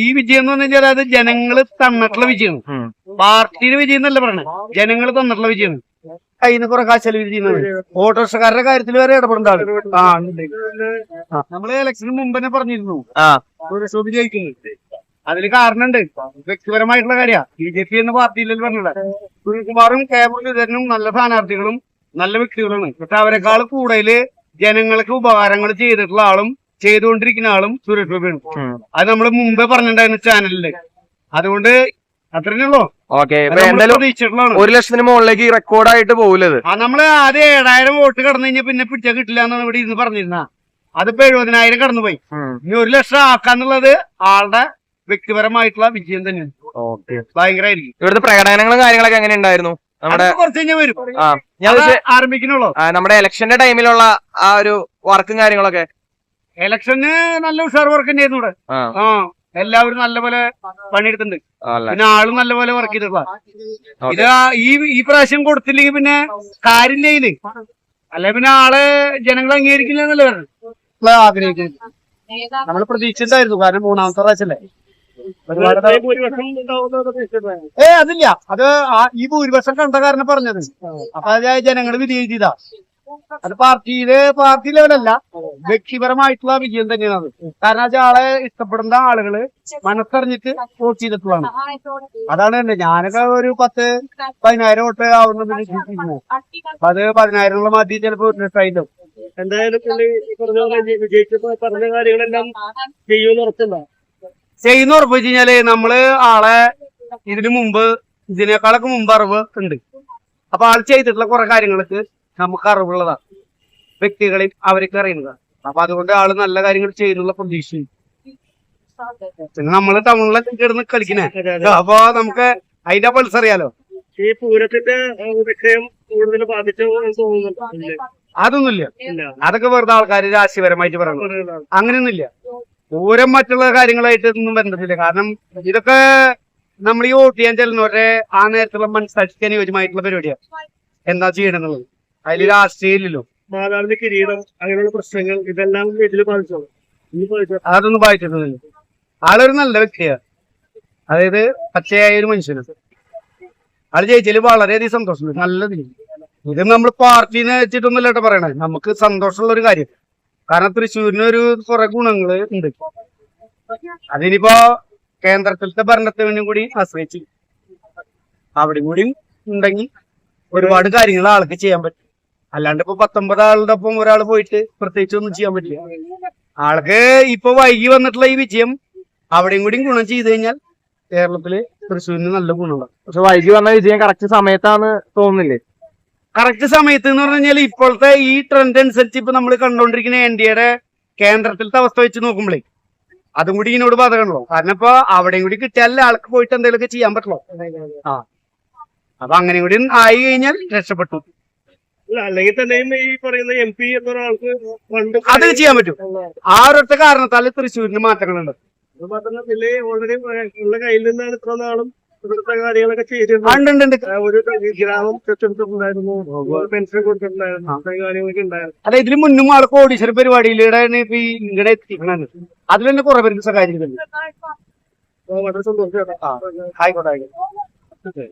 ഈ വിജയം എന്ന് പറഞ്ഞാൽ അത് ജനങ്ങൾ തന്നിട്ടുള്ള വിജയമാണ്. പാർട്ടിയുടെ വിജയം എന്നല്ല പറയണേ. ജനങ്ങൾ തന്നിട്ടുള്ള വിജയമാണ്. കയ്യിൽ നിന്ന് കുറെ കാശ് ചെലവ് ചെയ്യുന്നത്. ഓട്ടോറിക്ഷക്കാരുടെ കാര്യത്തിൽ വരെ ഇടപെടേണ്ട നമ്മൾ ഇലക്ഷന് മുമ്പ് തന്നെ പറഞ്ഞിരുന്നു. കാരണുണ്ട് ജയിക്കുന്നത്. അതിന് കാരണമുണ്ട് വ്യക്തിപരമായിട്ടുള്ള കാര്യമാണ് ബി ജെ പി എന്ന പാർട്ടിയിലല്ലേ പറഞ്ഞത് സുനിൽകുമാറും കെ മുരളീധരനും നല്ല സ്ഥാനാർത്ഥികളും നല്ല വ്യക്തികളാണ്. പക്ഷെ അവരെക്കാൾ കൂടുതൽ ജനങ്ങൾക്ക് ഉപകാരങ്ങൾ ചെയ്തിട്ടുള്ള ആളും ചെയ്തുകൊണ്ടിരിക്കുന്ന ആളും സുരേഷ് ഗോപിയാണ് അത് നമ്മൾ മുമ്പേ പറഞ്ഞിട്ടുണ്ടായിരുന്നു ചാനലിൽ. അതുകൊണ്ട് അത്രേ ഉള്ളൂ. ഓക്കെ ഇപ്പൊ നമ്മൾ എന്തായാലും പ്രതീക്ഷിച്ചിട്ടുള്ളതാണ്. ഒരു ലക്ഷത്തിന് മുകളിലേക്ക് റെക്കോർഡായിട്ട് പോകില്ലത് നമ്മൾ ആദ്യം ഏഴായിരം വോട്ട് കടന്നു കഴിഞ്ഞാൽ പിന്നെ പിടിച്ചാൽ കിട്ടില്ല എന്നാണ് ഇവിടെ ഇരുന്ന് പറഞ്ഞിരുന്ന. അതിപ്പോ എഴുപതിനായിരം കടന്നുപോയി. ഇനി ഒരു ലക്ഷം ആക്കാന്നുള്ളത് ആളുടെ വ്യക്തിപരമായിട്ടുള്ള വിജയം തന്നെയാണ്. ഭയങ്കരമായിരിക്കും ഇവിടുത്തെ പ്രകടനങ്ങളും കാര്യങ്ങളൊക്കെ എങ്ങനെ ഉണ്ടായിരുന്നു? നമ്മുടെ കുറച്ച് കഴിഞ്ഞാൽ വരും. ആരംഭിക്കണുള്ളൂ നമ്മുടെ ഇലക്ഷന്റെ ടൈമിലുള്ള ആ ഒരു വർക്കും കാര്യങ്ങളൊക്കെ ഇലക്ഷന് നല്ല ഉഷാർ വർക്ക് തന്നെയായിരുന്നു ഇവിടെ. ആ. എല്ലാവരും നല്ലപോലെ പണിയെടുത്തിട്ടുണ്ട്. അല്ല പിന്നെ ആളും നല്ലപോലെ വർക്ക് ചെയ്തിട്ടുള്ള ഇത് ഈ ഈ പ്രാവശ്യം കൊടുത്തില്ലെങ്കിൽ പിന്നെ കാര്യമില്ലേ അല്ലെ പിന്നെ ആളെ ജനങ്ങൾ അംഗീകരിക്കില്ല എന്നല്ലേ പറഞ്ഞു ആഗ്രഹിക്കുന്നത്. നമ്മൾ പ്രതീക്ഷിച്ചിട്ടായിരുന്നു കാരണം മൂന്നാമത്തെ പ്രാവശ്യല്ലേ ഏ അതില്ല. അത് ഈ ഭൂരിപക്ഷം കണ്ട കാരണം പറഞ്ഞത്. അപ്പൊ അത് ജനങ്ങൾ വിധി എഴുതിയതാ അത് പാർട്ടിയിൽ പാർട്ടി ലെവലല്ല വ്യക്തിപരമായിട്ടുള്ള വിജയം തന്നെയാണ് അത്. കാരണം വെച്ചാൽ ആളെ ഇഷ്ടപ്പെടുന്ന ആളുകൾ മനസ്സറിഞ്ഞിട്ട് വോട്ട് ചെയ്തിട്ടുള്ളതാണ്. അതാണ് എന്റെ ഞാനൊക്കെ ഒരു പത്ത് പതിനായിരം വോട്ട് ആവുന്നത് അപ്പൊ അത് പതിനായിരമുള്ള മതി ചിലപ്പോ ഒരു ലക്ഷമായിട്ടും എന്തായാലും പറഞ്ഞ കാര്യങ്ങളെല്ലാം ചെയ്യുന്ന ഉറപ്പ് വെച്ച് കഴിഞ്ഞാൽ നമ്മൾ ആളെ ഇതിനു മുമ്പ് ഇതിനേക്കാളൊക്കെ മുമ്പ് അറിവ് ഉണ്ട്. അപ്പൊ ആൾ ചെയ്തിട്ടുള്ള കുറെ കാര്യങ്ങൾക്ക് നമുക്ക് അറിവുള്ളതാണ് വ്യക്തികളിൽ അവർക്ക് അറിയുന്നതാണ് അപ്പൊ അതുകൊണ്ട് ആൾ നല്ല കാര്യങ്ങൾ ചെയ്യുന്നുള്ള പ്രതീക്ഷയും പിന്നെ നമ്മൾ ടൗണിലൊക്കെ കിടന്ന് കളിക്കണേ. അപ്പൊ നമുക്ക് അതിന്റെ പൾസ് അറിയാലോ? ഈ പൂരത്തിന്റെ വിഷയം കൂടുതൽ ബാധിച്ചു അതൊന്നുമില്ല. അതൊക്കെ വെറുതെ ആൾക്കാർ രാശിപരമായിട്ട് പറയണം അങ്ങനെയൊന്നുമില്ല. പൂരം മറ്റുള്ള കാര്യങ്ങളായിട്ട് ഒന്നും ബന്ധമില്ല കാരണം ഇതൊക്കെ നമ്മൾ ഈ വോട്ട് ചെയ്യാൻ ചെല്ലുന്നവരെ ആ നേരത്തുള്ള മനസ്സിലാക്കി അനുയോജ്യമായിട്ടുള്ള പരിപാടിയാണ് എന്താ ചെയ്യണമെന്നുള്ളത് അതിൽ രാഷ്ട്രീയമില്ലല്ലോ മാതാവിന്റെ കിരീടം അങ്ങനെയുള്ള പ്രശ്നങ്ങൾ ഇതെല്ലാം വീട്ടിൽ ബാധിച്ചോളൂ. അതൊന്നും ബാധിച്ചിട്ടില്ല ആളൊരു നല്ല വ്യക്തിയാ. അതായത് പച്ചയായ ഒരു മനുഷ്യനാണ് ആൾ ജയിച്ചതിൽ വളരെയധികം സന്തോഷമുണ്ട്. നല്ലതിന് ഇത് നമ്മൾ പാർട്ടിനെ വെച്ചിട്ടൊന്നുമല്ല കേട്ടോ പറയണേ നമുക്ക് സന്തോഷമുള്ള ഒരു കാര്യം. കാരണം തൃശ്ശൂരിന് ഒരു കുറെ ഗുണങ്ങൾ ഉണ്ട്. അതിനിപ്പോ കേന്ദ്രത്തിലത്തെ ഭരണത്തിനും കൂടി ആശ്രയിച്ച് അവിടെ കൂടി ഉണ്ടെങ്കിൽ ഒരുപാട് കാര്യങ്ങൾ ആൾക്ക് ചെയ്യാൻ പറ്റും. അല്ലാണ്ട് ഇപ്പൊ പത്തൊമ്പത് ആളുടെ ഒപ്പം ഒരാൾ പോയിട്ട് പ്രത്യേകിച്ച് ഒന്നും ചെയ്യാൻ പറ്റില്ല. ആൾക്ക് ഇപ്പൊ വൈകി വന്നിട്ടുള്ള ഈ വിജയം അവിടെയും കൂടി ഗുണം ചെയ്തു കഴിഞ്ഞാൽ കേരളത്തിൽ തൃശ്ശൂരിന് നല്ല ഗുണമുണ്ട്. പക്ഷെ വൈകി വന്ന വിജയം കറക്റ്റ് സമയത്താണ് തോന്നുന്നില്ലേ? കറക്റ്റ് സമയത്ത് എന്ന് പറഞ്ഞു കഴിഞ്ഞാൽ ഇപ്പോഴത്തെ ഈ ട്രെൻഡ് അനുസരിച്ച് ഇപ്പൊ നമ്മൾ കണ്ടുകൊണ്ടിരിക്കുന്ന എൻ ഡി എയുടെ കേന്ദ്രത്തിലത്തെ അവസ്ഥ വെച്ച് നോക്കുമ്പോഴേ അതും കൂടി ഇതിനോട് ബാധകമുള്ളൂ കാരണം ഇപ്പൊ അവിടെയും കൂടി കിട്ടിയാലേ ആൾക്ക് പോയിട്ട് എന്തെങ്കിലുമൊക്കെ ചെയ്യാൻ പറ്റുള്ളൂ. ആ. അപ്പൊ അങ്ങനെ കൂടി ആയി കഴിഞ്ഞാൽ രക്ഷപ്പെട്ടു. അല്ല അല്ലെങ്കിൽ തന്നെയും ഈ പറയുന്ന എം പി എന്നൊരാൾക്ക് ഫണ്ട് അത് ചെയ്യാൻ പറ്റും ആ ഒരൊറ്റ കാരണത്താൽ തൃശ്ശൂരിന് മാറ്റങ്ങളുണ്ട് അത് മാത്രമല്ല ഓൾറെഡി ഉള്ള കയ്യിൽ നിന്നാണ് ഇത്ര നാളും ഇവിടുത്തെ കാര്യങ്ങളൊക്കെ ചെയ്തിരുന്നത് ആ, ഒരു ഗ്രാമം കെട്ടിടത്തിട്ടുണ്ടായിരുന്നു പെൻഷൻ കൊടുത്തിട്ടുണ്ടായിരുന്നു അങ്ങനെ കാര്യങ്ങളൊക്കെ ഉണ്ടായിരുന്നു അല്ല ഇതിന് മുന്നും ആൾ കോടീശ്വര പരിപാടിയിലൂടെ ഇപ്പൊ ഈ എത്തിക്കണത് അതിൽ തന്നെ കുറെ പേർക്ക് സഹായിച്ചിട്ടുണ്ട് അപ്പൊ വളരെ സന്തോഷം ആയിക്കോട്ടെ ആയിക്കോട്ടെ